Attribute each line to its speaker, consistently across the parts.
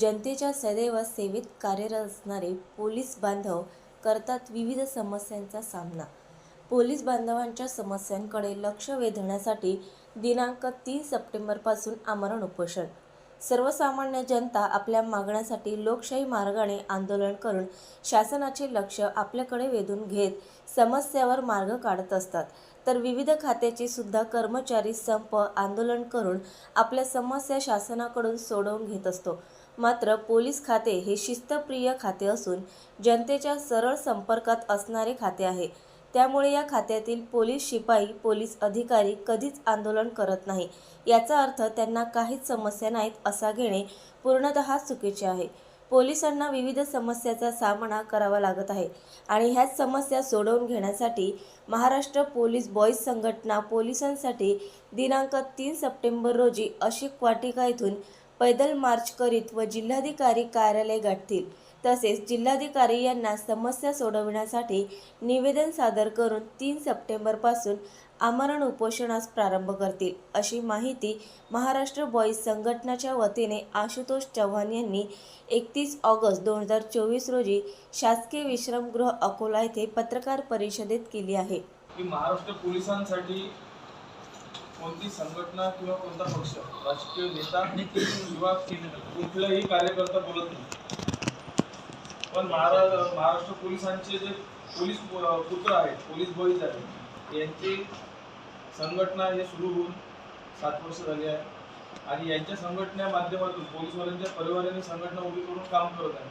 Speaker 1: जनतेच्या सदैव सेवेत कार्यरत असणारे पोलीस बांधव करतात विविध समस्यांचा सामना. पोलीस बांधवांच्या समस्यांकडे लक्ष वेधण्यासाठी दिनांक तीन सप्टेंबरपासून आमरण उपोषण. सर्वसामान्य जनता आपल्या मागण्यासाठी लोकशाही मार्गाने आंदोलन करून शासनाचे लक्ष आपल्याकडे वेधून घेत समस्यावर मार्ग काढत असतात. तर विविध खात्याचे सुद्धा कर्मचारी संप आंदोलन करून आपल्या समस्या शासनाकडून सोडवून घेत असतो. मात्र पोलीस खाते हे शिस्तप्रिय खाते असून जनतेच्या सरळ संपर्कात असणारे खाते आहे. त्यामुळे या खात्यातील पोलीस शिपाई पोलीस अधिकारी कधीच आंदोलन करत नाही. याचा अर्थ त्यांना काहीच समस्या नाहीत असा घेणे पूर्णतः चुकीचे आहे. पोलिसांना विविध समस्याचा सामना करावा लागत आहे आणि ह्याच समस्या सोडवून घेण्यासाठी महाराष्ट्र पोलीस बॉईज संघटना पोलिसांसाठी दिनांक तीन सप्टेंबर रोजी अशिक वाटिका येथून पैदल मार्च करीत व जिल्हाधिकारी कार्यालय गाठतील. तसेच जिल्हाधिकारी यांना समस्या सोडविण्यासाठी निवेदन सादर करून तीन सप्टेंबरपासून आमरण उपोषणास प्रारंभ करतील अशी माहिती महाराष्ट्र बॉईज संघटनाच्या वतीने आशुतोष चव्हाण यांनी एकतीस ऑगस्ट दोन हजार चोवीस रोजी शासकीय विश्रामगृह अकोला येथे पत्रकार परिषदेत केली आहे.
Speaker 2: की महाराष्ट्र पोलिसांसाठी कोणती संघटना किंवा कोणता पक्ष राजकीय नेता किंवा कुठलाही कार्यकर्ता बोलत नाही. पण महारा महाराष्ट्र पोलिसांचे जे पोलीस पुत्र आहेत पोलीस बॉईज आहेत यांची संघटना हे सुरू होऊन सात वर्ष झाली आहे. आणि यांच्या संघटने माध्यमातून पोलीसवाल्यांच्या परिवाराने संघटना उभी करून काम करत आहे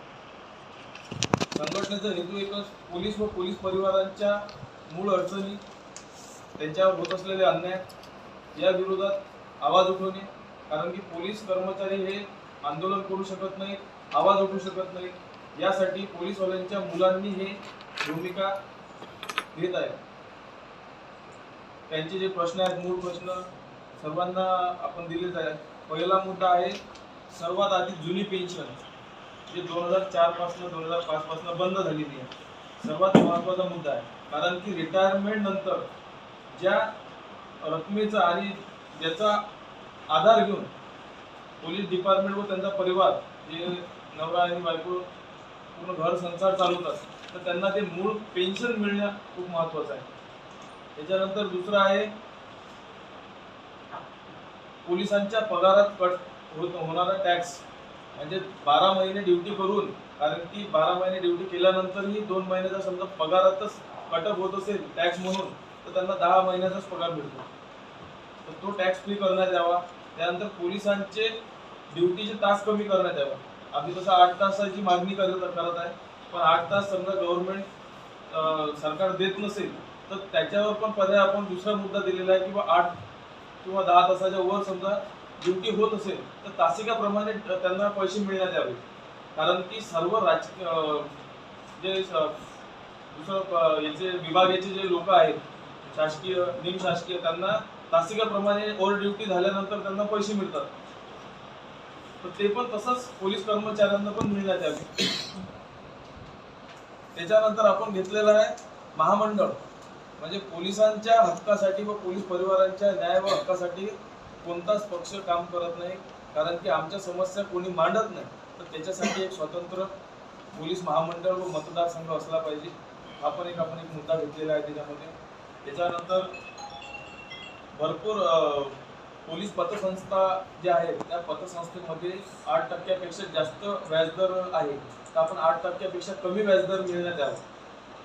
Speaker 2: संघटनेचा हेतू एकच पोलीस व पोलीस परिवारांच्या मूळ अडचणी त्यांच्यावर होत असलेले अन्याय या विरोधात आवाज उठवणे कारण की पोलीस कर्मचारी हे आंदोलन करू शकत नाहीत आवाज उठवू शकत नाहीत. यासाठी पोलीसवाल्यांच्या मुलांनी हे भूमिका घेत आहे. त्यांचे जे प्रश्न आहेत मूळ प्रश्न सर्वांना आपण दिलेच आहे पहिला मुद्दा आहे सर्वात आधी जुनी पेन्शन जे दोन हजार चार पासनं दोन हजार पाच पासनं बंद झालेली आहे. सर्वात महत्त्वाचा मुद्दा आहे. कारण की रिटायरमेंट नंतर ज्या रकमेचा आणि ज्याचा आधार घेऊन पोलीस डिपार्टमेंट व त्यांचा परिवार जे नवरा आणि बायको पूर्ण घर संसार चालवतात तर त्यांना ते मूळ पेन्शन मिळणं खूप महत्वाचं आहे. त्याच्यानंतर दुसरं आहे पोलिसांच्या पगारात कट होत होणारा टॅक्स म्हणजे बारा महिने ड्युटी करून कारण की बारा महिने ड्युटी केल्यानंतरही दोन महिन्याचा समजा पगारातच कटअप होत असेल टॅक्स म्हणून तर त्यांना दहा महिन्याचाच पगार मिळतो. तर तो टॅक्स फ्री करण्यात यावा. त्यानंतर पोलिसांचे ड्युटीचे तास कमी करण्यात यावा. आम्ही तसं आठ तासाची मागणी करत करत आहे. पण आठ तास समजा गव्हर्नमेंट सरकार देत नसेल तर त्याच्यावर पण पर्याय आपण दुसरा मुद्दा दिलेला आहे किंवा आठ किंवा दहा तासाच्या वर समजा ड्युटी होत असेल तर तासिकाप्रमाणे त्यांना पैसे मिळण्यात यावे. कारण की सर्व राजकीय जे दुसरं याचे विभागाचे जे लोक आहेत शासकीय निमशासकीय त्यांना तासिकाप्रमाणे ओव्हर ड्युटी झाल्यानंतर त्यांना पैसे मिळतात. तर ते पण तसंच पोलीस कर्मचाऱ्यांना पण मिळणार यावे त्याच्यानंतर आपण घेतलेलं आहे महामंडळ. म्हणजे पोलिसांच्या हक्कासाठी व पोलीस परिवारांच्या न्याय व हक्कासाठी कोणताच पक्ष काम करत नाही. कारण की आमच्या समस्या कोणी मांडत नाही. तर त्याच्यासाठी एक स्वतंत्र पोलीस महामंडळ व मतदारसंघ असला पाहिजे. हा पण एक आपण एक मुद्दा घेतलेला आहे त्याच्यामध्ये. त्याच्यानंतर भरपूर पोलीस पतसंस्था ज्या आहेत त्या पतसंस्थेमध्ये आठ टक्क्यापेक्षा जास्त व्याजदर आहे. तर आपण आठ टक्क्यापेक्षा कमी व्याजदर मिळण्यात यावं.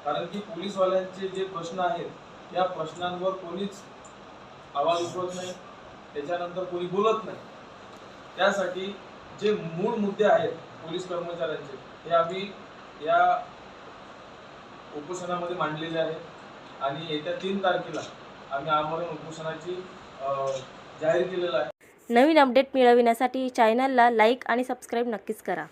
Speaker 2: कारण की पोलीसवाल्यांचे जे प्रश्न आहेत या प्रश्नांवर कोणीच आवाज उठवत नाही. त्याच्यानंतर कोणी बोलत नाही. त्यासाठी जे मूळ मुद्दे आहेत पोलीस कर्मचाऱ्यांचे हे आम्ही या उपोषणामध्ये मांडलेले आहेत आणि येत्या तीन तारखेला आम्ही आमरण उपोषणाची जाहीर केलेला आहे.
Speaker 1: नवीन अपडेट मिळविण्यासाठी चॅनलला लाईक आणि सबस्क्राईब नक्कीच करा.